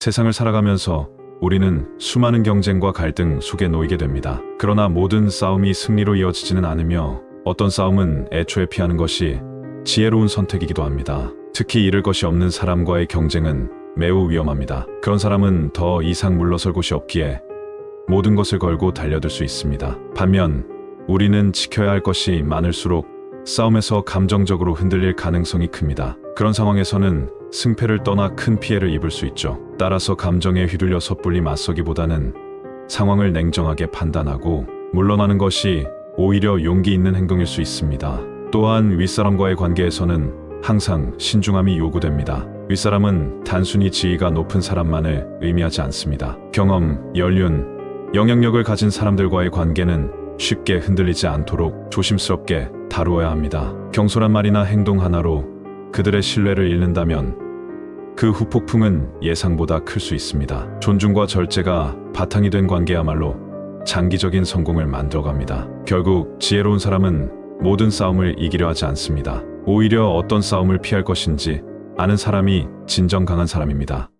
세상을 살아가면서 우리는 수많은 경쟁과 갈등 속에 놓이게 됩니다. 그러나 모든 싸움이 승리로 이어지지는 않으며 어떤 싸움은 애초에 피하는 것이 지혜로운 선택이기도 합니다. 특히 잃을 것이 없는 사람과의 경쟁은 매우 위험합니다. 그런 사람은 더 이상 물러설 곳이 없기에 모든 것을 걸고 달려들 수 있습니다. 반면 우리는 지켜야 할 것이 많을수록 싸움에서 감정적으로 흔들릴 가능성이 큽니다. 그런 상황에서는 승패를 떠나 큰 피해를 입을 수 있죠. 따라서 감정에 휘둘려 섣불리 맞서기보다는 상황을 냉정하게 판단하고 물러나는 것이 오히려 용기 있는 행동일 수 있습니다. 또한 윗사람과의 관계에서는 항상 신중함이 요구됩니다. 윗사람은 단순히 지위가 높은 사람만을 의미하지 않습니다. 경험, 연륜, 영향력을 가진 사람들과의 관계는 쉽게 흔들리지 않도록 조심스럽게 다루어야 합니다. 경솔한 말이나 행동 하나로 그들의 신뢰를 잃는다면 그 후폭풍은 예상보다 클 수 있습니다. 존중과 절제가 바탕이 된 관계야말로 장기적인 성공을 만들어갑니다. 결국 지혜로운 사람은 모든 싸움을 이기려 하지 않습니다. 오히려 어떤 싸움을 피할 것인지 아는 사람이 진정 강한 사람입니다.